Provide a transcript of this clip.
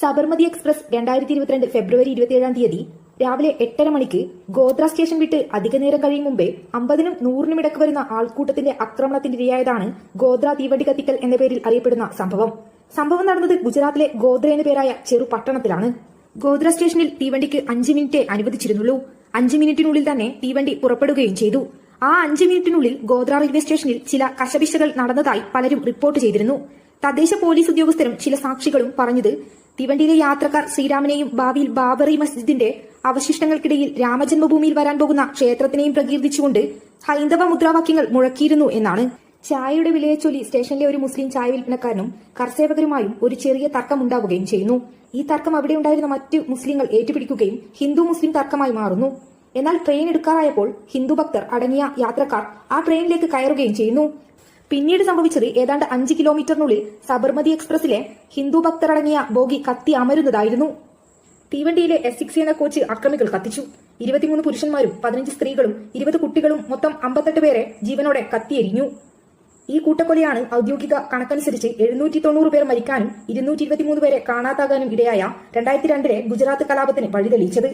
Sabarmati express രണ്ടായിരത്തി ഇരുപത്തിരണ്ട് ഫെബ്രുവരി ഇരുപത്തിയേഴാം തീയതി രാവിലെ എട്ടര മണിക്ക് ഗോത്ര സ്റ്റേഷൻ വിട്ട് അധിക നേരം കഴിയും മുമ്പേ അമ്പതിനും നൂറിനും ഇടയ്ക്ക് വരുന്ന ആൾക്കൂട്ടത്തിന്റെ ആക്രമണത്തിന്റെ ഇരയായതാണ് ഗോദ്ര തീവണ്ടി കത്തിക്കൽ എന്ന പേരിൽ അറിയപ്പെടുന്ന സംഭവം. സംഭവം നടന്നത് ഗുജറാത്തിലെ ഗോദ്ര എന്ന പേരായ ചെറു പട്ടണത്തിലാണ്. ഗോദ്ര സ്റ്റേഷനിൽ തീവണ്ടിക്ക് അഞ്ച് മിനിറ്റ് അനുവദിച്ചിരുന്നുള്ളൂ. അഞ്ച് മിനിറ്റിനുള്ളിൽ തന്നെ തീവണ്ടി പുറപ്പെടുകയും ചെയ്തു. ആ അഞ്ച് മിനിറ്റിനുള്ളിൽ ഗോദ്ര റെയിൽവേ സ്റ്റേഷനിൽ ചില കശപിശകൾ നടന്നതായി പലരും റിപ്പോർട്ട് ചെയ്തിരുന്നു. തദ്ദേശ പോലീസ് ഉദ്യോഗസ്ഥരും ചില സാക്ഷികളും പറഞ്ഞത് തീവണ്ടിയിലെ യാത്രക്കാർ ശ്രീരാമനെയും ഭാവിയിൽ ബാബറി മസ്ജിദിന്റെ അവശിഷ്ടങ്ങൾക്കിടയിൽ രാമജന്മഭൂമിയിൽ വരാൻ പോകുന്ന ക്ഷേത്രത്തിനെയും പ്രകീർത്തിച്ചുകൊണ്ട് ഹൈന്ദവ മുദ്രാവാക്യങ്ങൾ മുഴക്കിയിരുന്നു എന്നാണ് ചായയുടെ വിലയെ ചൊല്ലി സ്റ്റേഷനിലെ ഒരു മുസ്ലിം ചായ വിൽപ്പനക്കാരനും കർസേവകരുമായും ഒരു ചെറിയ തർക്കമുണ്ടാവുകയും ചെയ്യുന്നു. ഈ തർക്കം അവിടെ ഉണ്ടായിരുന്ന മറ്റ് മുസ്ലിങ്ങൾ ഏറ്റുപിടിക്കുകയും ഹിന്ദു മുസ്ലിം തർക്കമായി മാറുന്നു. എന്നാൽ ട്രെയിൻ എടുക്കാറായപ്പോൾ ഹിന്ദു ഭക്തർ അടങ്ങിയ യാത്രക്കാർ ആ ട്രെയിനിലേക്ക് കയറുകയും ചെയ്യുന്നു. പിന്നീട് സംഭവിച്ചത് ഏതാണ്ട് അഞ്ച് കിലോമീറ്ററിനുള്ളിൽ സബർമതി എക്സ്പ്രസിലെ ഹിന്ദു ഭക്തരടങ്ങിയ ബോഗി കത്തി അമരുന്നതായിരുന്നു. തീവണ്ടിയിലെ എസ് സിക്സ് എന്ന കോച്ച് അക്രമികൾ കത്തിച്ചു. ഇരുപത്തിമൂന്ന് പുരുഷന്മാരും പതിനഞ്ച് സ്ത്രീകളും ഇരുപത് കുട്ടികളും മൊത്തം അമ്പത്തെട്ട് പേരെ ജീവനോടെ കത്തിയെരിഞ്ഞു ഈ കൂട്ടക്കൊലയാണ് ഔദ്യോഗിക കണക്കനുസരിച്ച് എഴുന്നൂറ്റി തൊണ്ണൂറ് പേർ മരിക്കാനും ഇരുന്നൂറ്റി ഇരുപത്തിമൂന്ന് പേരെ കാണാതാകാനും ഇടയായ രണ്ടായിരത്തി രണ്ടിലെ ഗുജറാത്ത് കലാപത്തിന് വഴിതെളിയിച്ചത്.